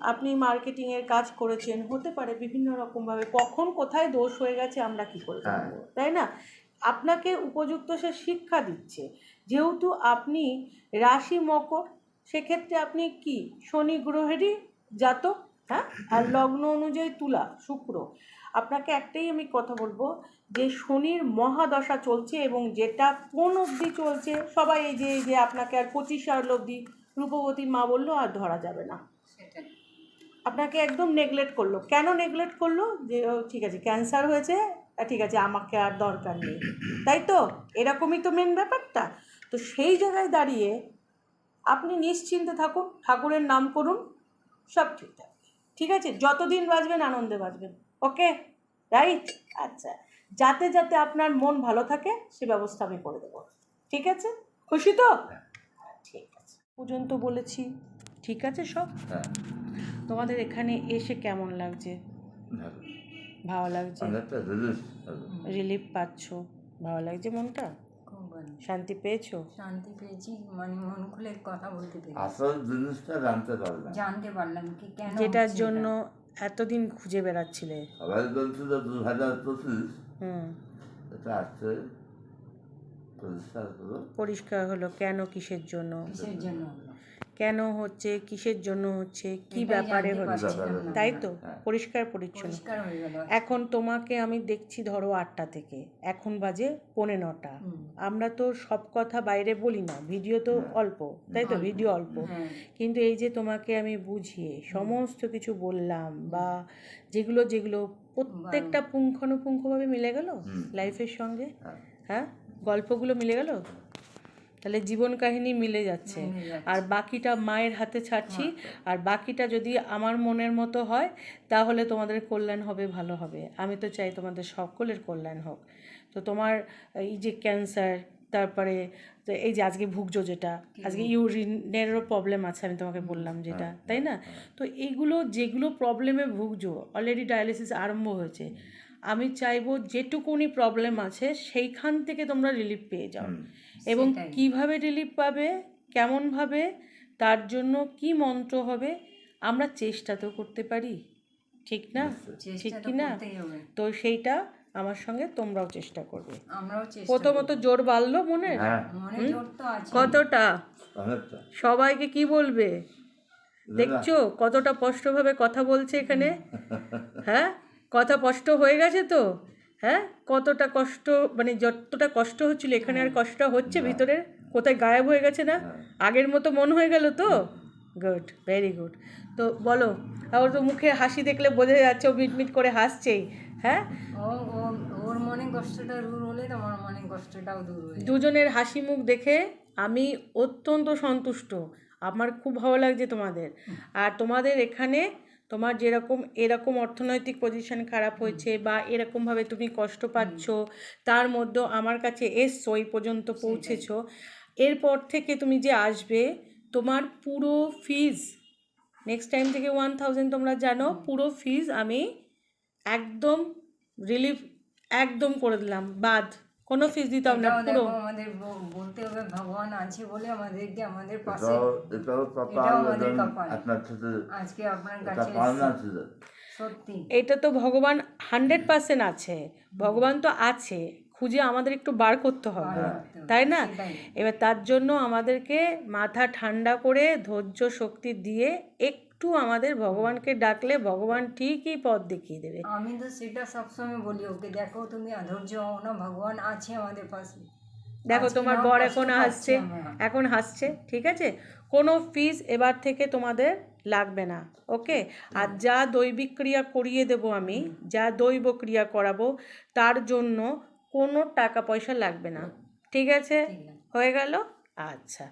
আপনি মার্কেটিংয়ের কাজ করেছেন হতে পারে বিভিন্ন রকমভাবে কখন কোথায় দোষ হয়ে গেছে আমরা কি করে হ্যাঁ। জানব তাই না? আপনাকে উপযুক্ত সে শিক্ষা দিচ্ছে। যেহেতু আপনি রাশি মকর সেক্ষেত্রে আপনি কি? শনি গ্রহেরই জাতক হ্যাঁ? আর লগ্ন অনুযায়ী তুলা শুক্র। আপনাকে একটাই আমি কথা বলব যে শনির মহাদশা চলছে এবং যেটা কোন অবধি চলছে সবাই এই যে এই যে আপনাকে আর পঁচিশ সাল অবধি রূপবতী মা বলল আর ধরা যাবে না। আপনাকে একদম নেগলেক্ট করল। কেন নেগলেক্ট করল? যে ও ঠিক আছে ক্যান্সার হয়েছে ঠিক আছে আমাকে আর দরকার নেই। তাই তো? এরকমই তো মেন ব্যাপারটা। তো সেই জায়গায় দাঁড়িয়ে আপনি নিশ্চিন্তে থাকুন ঠাকুরের নাম করুন সব ঠিক থাকবে। ঠিক আছে? যতদিন বাঁচবেন আনন্দে বাঁচবেন। ওকে? রাইট? আচ্ছা। যাতে যাতে আপনার মন ভালো থাকে সে ব্যবস্থা আমি করে দেবো। ঠিক আছে? খুশি তো? ঠিক আছে। পর্যন্ত বলেছি। ঠিক আছে সব? হ্যাঁ। তোমাদের এখানে এসে কেমন লাগছে? ভালো। লাগছে? রিলিফ পাচ্ছ? ভালো লাগছে মনটা? শান্তি পেয়েছ? শান্তি পেয়েছি মানে মন খুলে কথা বলতে পেরেছি। আসল জিনিসটা জানতে পারলাম। জানতে পারলাম কি কেন যেটার জন্য এতদিন খুঁজে বেড়াচ্ছিলে। সবাই বলছিল দু হাজার পঁচিশ। হুম। এটা আসছে। পরিষ্কার হলো। পরিষ্কার হলো। কেন কিসের জন্য। কিসের জন্য? কেন হচ্ছে কিসের জন্য হচ্ছে কি ব্যাপারে হচ্ছে তাই তো? হ্যাঁ। পরিষ্কার পরিচ্ছন্ন। পরিষ্কার হয়ে গেল। এখন তোমাকে আমি দেখছি ধরো আটটা থেকে। এখন বাজে পৌনে নটা। আমরা তো সব কথা বাইরে বলি না। ভিডিও তো হ্যাঁ। অল্প তাই তো? ভিডিও অল্প। হ্যাঁ। কিন্তু এই যে তোমাকে আমি বুঝিয়ে সমস্ত কিছু বললাম বা যেগুলো যেগুলো প্রত্যেকটা পুঙ্খানুপুঙ্খভাবে মিলে গেল। লাইফের সঙ্গে? হ্যাঁ। হ্যাঁ? গল্পগুলো মিলে গেল? তাহলে জীবন কাহিনী মিলে যাচ্ছে। আর বাকিটা মায়ের হাতে ছাড়ছি। আর বাকিটা যদি আমার মনের মতো হয় তাহলে তোমাদের কল্যাণ হবে ভালো হবে। আমি তো চাই তোমাদের সকলের কল্যাণ হোক। তো তোমার এই যে ক্যান্সার তারপরে এই যে আজকে ভুগছো যেটা আজকে ইউরিনেরও প্রবলেম আছে আমি তোমাকে বললাম যেটা তাই না? তো এইগুলো যেগুলো প্রবলেমে ভুগছো অলরেডি ডায়ালিসিস আরম্ভ হয়েছে। আমি চাইব যেটুকুনি প্রবলেম আছে সেইখান থেকে তোমরা রিলিফ পেয়ে যাও। এবং। কীভাবে রিলিফ পাবে কেমনভাবে তার জন্য কি মন্ত্র হবে আমরা চেষ্টা তো করতে পারি। ঠিক না? ঠিক কি না? তো সেইটা আমার সঙ্গে তোমরাও চেষ্টা করবে। আমরাও চেষ্টা প্রথমত জোর বাড়লো মনে হ্যাঁ। মনে জোর তো আছে কতটা? সবাইকে কি বলবে? দেখছ কতটা স্পষ্টভাবে কথা বলছে এখানে? হ্যাঁ? কথা স্পষ্ট হয়ে গেছে তো? হ্যাঁ? কতটা কষ্ট মানে যতটা কষ্ট হচ্ছিল এখানে আর কষ্ট হচ্ছে ভিতরে? কোথায় গায়েব হয়ে গেছে না? আগের মতো মন হয়ে গেল তো? Good very good. তো বলো আর তো মুখে হাসি দেখলে বোঝা যাচ্ছে ও মিটমিট করে হাসছেই হ্যাঁ? ও ও- ওর মনে কষ্টটা দূর হলে তোমার মনে কষ্টটাও দূর হয়ে দুজনের হাসি মুখ দেখে আমি অত্যন্ত সন্তুষ্ট। আমার খুব ভালো লাগছে তোমাদের। আর তোমাদের এখানে তোমার যেরকম এরকম অর্থনৈতিক পজিশন খারাপ হয়েছে বা এরকমভাবে তুমি কষ্ট পাচ্ছ তার মধ্যেও আমার কাছে এসছো এই পর্যন্ত পৌঁছেছ। এরপর থেকে তুমি যে আসবে তোমার পুরো ফিজ নেক্সট টাইম থেকে ওয়ান থাউজেন্ড তোমরা জানো পুরো ফিজ আমি একদম রিলিফ একদম করে দিলাম বাদ। কোনো ফিজ দিতাম না পুরো। আমাদের বলতে হবে ভগবান আছে বলে আমাদেরকে আমাদের পাশে এটাও আমাদের কপাল। আজকে আপনার কাছে সত্যি। এটা তো ভগবান হান্ড্রেড পার্সেন্ট আছে। ভগবান তো আছে। খুঁজে আমাদের একটু বার করতে হবে। বার করতে হবে, তাই না? এবার তার জন্য আমাদেরকে মাথা ঠান্ডা করে ধৈর্য শক্তি দিয়ে একটু আমাদের ভগবানকে ডাকলে ভগবান ঠিকই পথ দেখিয়ে দেবে। আমি তো সেটা সবসময় বলি ওকে দেখো তুমি অধৈর্য হও না ভগবান আছে আমাদের পাশে। দেখো তোমার বর এখন হাসছে এখন হাসছে ঠিক আছে? কোনো ফিস এবার থেকে তোমাদের লাগবে না ওকে? আর যা দৈবিক ক্রিয়া করিয়ে দেব আমি যা দৈব ক্রিয়া করাবো তার জন্য কোনো টাকা পয়সা লাগবে না ঠিক আছে। হয়ে গেল? আচ্ছা।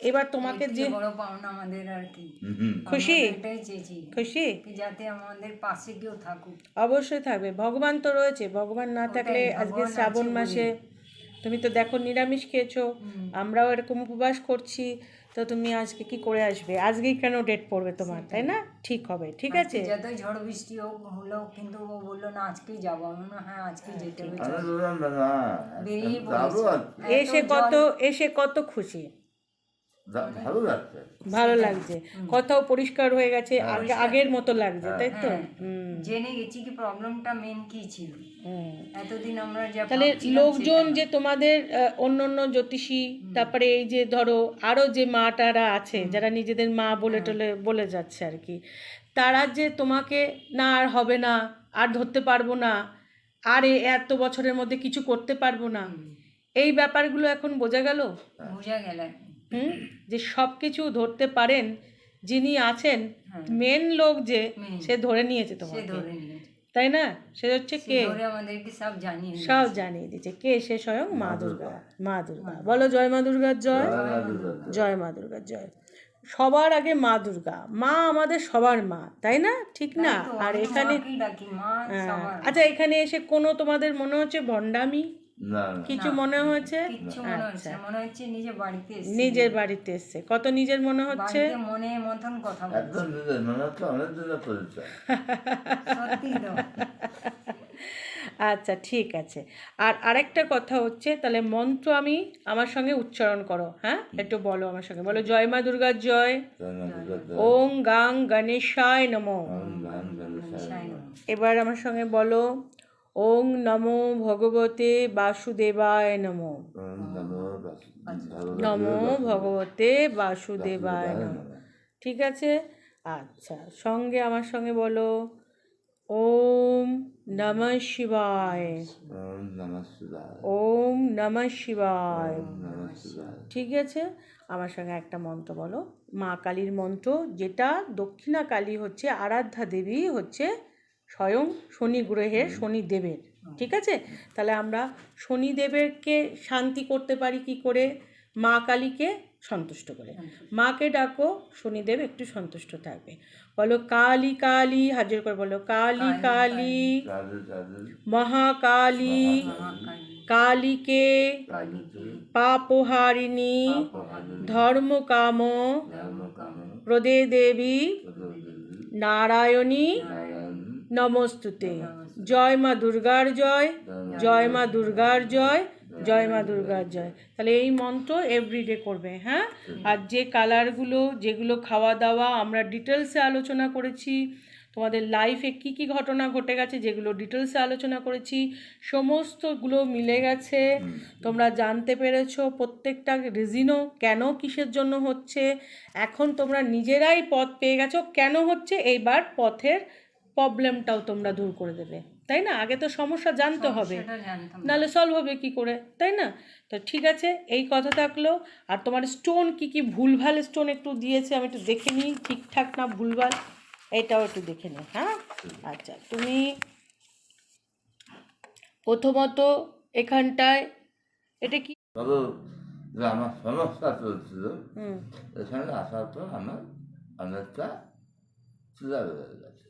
এবার তোমাকে যে বড় পাওনা আমাদের আর কি। খুশি? খুশি? যাতে আমাদের পাশে কেউ থাকুক। অবশ্যই থাকবে। ভগবান তো রয়েছে। ভগবান না থাকলে আজকে শ্রাবণ মাসে তুমি তো দেখো নিরামিষ খেয়েছো। আমরাও এরকম উপবাস করছি। তো তুমি আজকে কি করে আসবে? আজকেই কেন ডেট পড়বে তোমার তাই না? ঠিক হবে ঠিক আছে? যতই ঝড় বৃষ্টি হোক হলো কিন্তু ও বলল না আজকেই যাব। আমি হ্যাঁ আজকেই যেতে হবে এসে কত এসে কত খুশি। ভালো লাগছে। ভালো লাগছে। কথাও পরিষ্কার হয়ে গেছে আগে আগের মতো লাগছে তাই তো? হ্যাঁ। জেনে গেছি কি প্রবলেমটা মেন কি ছিল। এতদিন আমরা যা তাহলে লোকজন যে তোমাদের অন্য অন্য জ্যোতিষী তারপরে এই যে ধরো আরও যে মা মাটারা আছে যারা নিজেদের মা বলে টলে বলে যাচ্ছে আর কি তারা যে তোমাকে না আর হবে না আর ধরতে পারব না আর এ এত বছরের মধ্যে কিছু করতে পারব না এই ব্যাপারগুলো এখন বোঝা গেল? বোঝা গেল হুম? যে সব কিছু ধরতে পারেন যিনি আছেন মেন লোক যে সে ধরে নিয়েছে তোমাকে। তাই না? সে হচ্ছে কে? ধরে আমাদেরকে সব জানিয়ে সব জানিয়ে দিচ্ছে কে? সে স্বয়ং মা দুর্গা। মা দুর্গা। বলো জয় মা দুর্গার জয়। জয় মা দুর্গার জয়। সবার আগে মা দুর্গা। মা আমাদের সবার মা তাই না? ঠিক না? আর এখানে হ্যাঁ, আচ্ছা এখানে এসে কোনো তোমাদের মনে হচ্ছে ভণ্ডামি? কিছু মনে হচ্ছে মনে হচ্ছে না। মনে হচ্ছে নিজে বাড়িতে নিজের বাড়িতে এসছে। কত নিজের মনে হচ্ছে? মনে মতন কথা একদম মনে হচ্ছে অনেক দিনের পরিচয়। সত্যি তো। আচ্ছা ঠিক আছে। আর আরেকটা কথা হচ্ছে তাহলে মন্ত্র আমি আমার সঙ্গে উচ্চারণ করো হ্যাঁ? একটু বলো আমার সঙ্গে। বলো জয় মা দুর্গার জয়। ওং গাং গণেশায় নমঃ। এবার আমার সঙ্গে বলো ওং নমো ভগবতে বাসুদেবায় নমো। নমো ভগবতে বাসুদেবায় নমঃ। ঠিক আছে? আচ্ছা সঙ্গে আমার সঙ্গে বলো। ওম নমঃ শিবায়। ওম নমঃ শিবায়। ঠিক আছে? আমার সঙ্গে একটা মন্ত্র বলো। মা কালীর মন্ত্র যেটা দক্ষিণা কালী হচ্ছে আরাধ্যা দেবী হচ্ছে স্বয়ং শনি গ্রহে শনি দেবের ঠিক আছে? তাহলে আমরা শনিদেবেরকে শান্তি করতে পারি কি করে? মা কালীকে সন্তুষ্ট করে। মাকে ডাকো শনিদেব একটু সন্তুষ্ট থাকবে। বলো কালী কালী হাজির করে বলো কালী কালী মহাকালী। কালীকে পাপহারিণী ধর্মকাম প্রদে দেবী নারায়ণী। নমস্তুতে। জয় মা দুর্গার জয় জয় মা দুর্গার জয় জয় মা দুর্গার জয়। তাহলে এই মন্ত্র এভরিডে করবে হ্যাঁ? আর যে কালারগুলো যেগুলো খাওয়া দাওয়া আমরা ডিটেলসে আলোচনা করেছি তোমাদের লাইফে কি কি ঘটনা ঘটে গেছে যেগুলো ডিটেলসে আলোচনা করেছি সমস্তগুলো মিলে গেছে। তোমরা জানতে পেরেছ প্রত্যেকটা রিজিনও কেন কিসের জন্য হচ্ছে। এখন তোমরা নিজেরাই পথ পেয়ে গেছো কেন হচ্ছে এইবার পথের প্রবলেমটাও তোমরা দূর করে দেবে তাই না? আগে তো সমস্যা জানতে হবে নাহলে সলভ হবে কি করে তাই না? তো ঠিক আছে এই কথা থাকল। আর তোমার স্টোন কি কি ভুলভাল স্টোন একটু দিয়েছে আমি একটু দেখে নিই ঠিকঠাক না ভুলভাল? এটাও একটু দেখে নিই হ্যাঁ? আচ্ছা তুমি প্রথমত এখানটায় এটা কি? আমার সমস্যা চলছিল হুম। এখানে আসার পর আমার অনেকটা গেছে।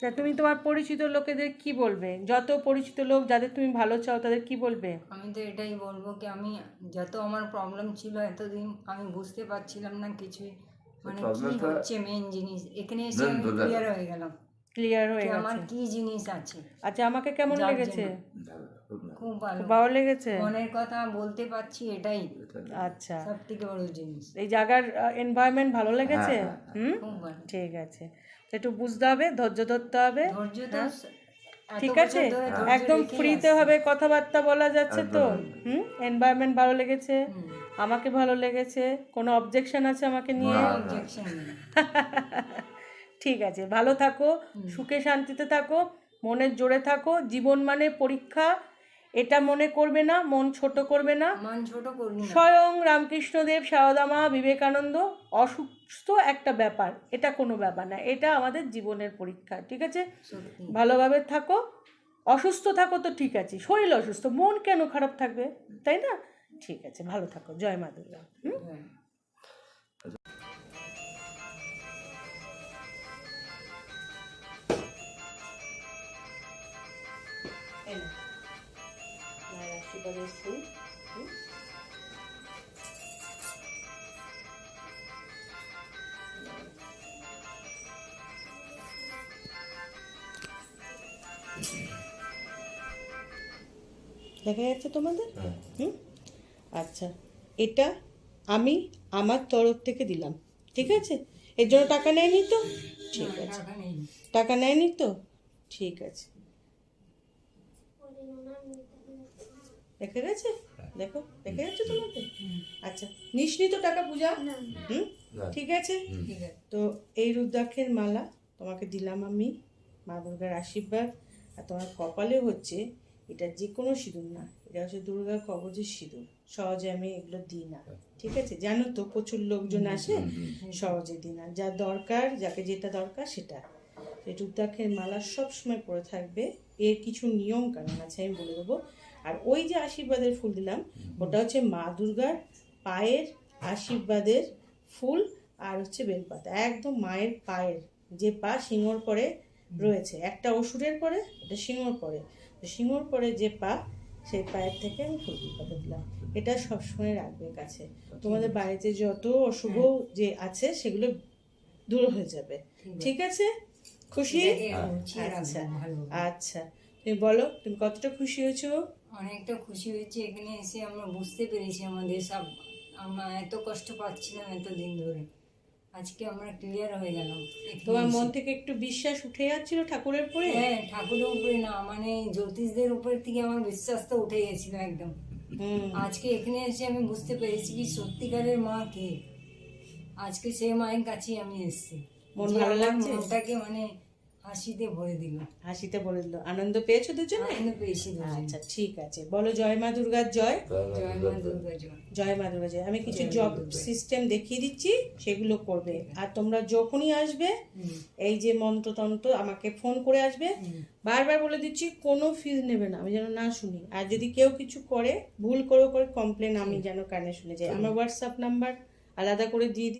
তা তুমি তোমার পরিচিত লোকেদের কি বলবে? যত পরিচিত লোক যাদের তুমি ভালো চাও তাদের কি বলবে? আমি তো এটাই বলব কি আমি যত আমার প্রবলেম ছিল এতদিন আমি বুঝতে পারছিলাম না কিছুই। মানে কি প্রবলেমটা- হচ্ছে মেন জিনিস? এখানে এসে আমি ক্লিয়ার হয়ে গেলাম। ক্লিয়ার হয়ে কি গেছে। আমার কি জিনিস আছে? আচ্ছা আমাকে কেমন লেগেছে? খুব ভালো। ভালো লেগেছে? মনের কথা বলতে পারছি এটাই। আচ্ছা। সব থেকে বড় জিনিস। এই জায়গার এনভায়রনমেন্ট ভালো লেগেছে? হ্যাঁ, হুম? খুব ভালো। ঠিক আছে। একটু বুঝতে হবে ধৈর্য ধরতে হবে। এত ঠিক আছে? একদম ফ্রিতে হবে কথাবার্তা বলা যাচ্ছে তো? হুম? এনভায়রনমেন্ট ভালো লেগেছে? আমাকে ভালো লেগেছে? কোনো অবজেকশন আছে আমাকে নিয়ে। ঠিক আছে ভালো থাকো সুখে শান্তিতে থাকো মনের জোরে থাকো জীবন মানে পরীক্ষা এটা মনে করবে না মন ছোট করবে না। মন ছোট করবে স্বয়ং রামকৃষ্ণদেব সারদামা বিবেকানন্দ অসুস্থ একটা ব্যাপার এটা কোনো ব্যাপার না এটা আমাদের জীবনের পরীক্ষা ঠিক আছে? ভালোভাবে থাকো অসুস্থ থাকো তো ঠিক আছে শরীর অসুস্থ মন কেন খারাপ থাকবে তাই না? ঠিক আছে ভালো থাকো জয় মা দুর্গা হুম? ফুল। হুম? দেখা যাচ্ছে তোমাদের? হুম। আচ্ছা এটা আমি আমার তরফ থেকে দিলাম ঠিক আছে? এর জন্য টাকা নেয়নি তো? ঠিক আছে। টাকা নেয়নি তো? ঠিক আছে। দেখে গেছে? দেখো দেখে যাচ্ছে তোমাকে আচ্ছা নিসনি তো টাকা পূজা? হুম? ঠিক আছে? ঠিক আছে। তো এই রুদ্রাক্ষের মালা তোমাকে দিলাম আমি মা দুর্গার আশীর্বাদ। আর তোমার কপালে হচ্ছে এটা যে কোনো সিঁদুর না এটা হচ্ছে দুর্গা কবজের সিঁদুর। সহজে আমি এগুলো দিই না। ঠিক আছে? জানো তো প্রচুর লোকজন আসে সহজে দিই না। যা দরকার যাকে যেটা দরকার সেটা। এই রুদ্রাক্ষের মালা সবসময় পরে থাকবে। এর কিছু নিয়ম কানুন আছে আমি বলে দেবো। আর ওই যে আশীর্বাদের ফুল দিলাম ওটা হচ্ছে মা দুর্গার পায়ের আশীর্বাদের ফুল আর হচ্ছে বেলপাতা একদম মায়ের পায়ের যে পা সিংহর পরে রয়েছে। একটা অসুরের পরে এটা সিংহর পরে। তো সিংহর পরে যে পা সেই পায়ের থেকে আমি ফুল বেলপাতা দিলাম। এটা সবসময় রাখবে কাছে। তোমাদের বাড়িতে যত অশুভ যে আছে সেগুলো দূর হয়ে যাবে। ঠিক আছে। খুশি? আচ্ছা। আচ্ছা। তুমি বলো তুমি কতটা খুশি হয়েছো? অনেকটা খুশি হয়েছি। এখানে এসে আমরা বুঝতে পেরেছি আমাদের সব আমরা এত কষ্ট পাচ্ছিলাম এতদিন ধরে। আজকে আমরা ক্লিয়ার হয়ে গেলাম। তোমার মন থেকে একটু বিশ্বাস উঠে যাচ্ছিল ঠাকুরের উপরে? হ্যাঁ ঠাকুরের উপরে না মানে জ্যোতিষদের উপর থেকে আমার বিশ্বাসটা উঠে গেছিল একদম। আজকে এখানে এসে আমি বুঝতে পেরেছি কি সত্যিকারের মা কে। আজকে সেই মায়ের কাছেই আমি এসেছি। মন ভালো লাগছে? মনটাকে মানে হাসিতে ভরে দিল। হাসিতে বলে দিল। আনন্দ পেয়েছ দুজনে? আনন্দ পেয়েছি আচ্ছা ঠিক আছে। বলো জয় মা দুর্গার জয়। জয় মা দুর্গা জয়। জয়। মা দুর্গা জয়। আমি কিছু জব সিস্টেম দেখিয়ে দিচ্ছি সেগুলো করবে। আর তোমরা যখনই আসবে এই যে মন্ত্রতন্ত্র আমাকে ফোন করে আসবে। বারবার বলে দিচ্ছি কোনো ফিজ নেবে না। আমি যেন না শুনি। আর যদি কেউ কিছু করে ভুল করে করে কমপ্লেন আমি যেন কানে শুনে যাই। আমার হোয়াটসঅ্যাপ নাম্বার আলাদা করে দিয়ে দিই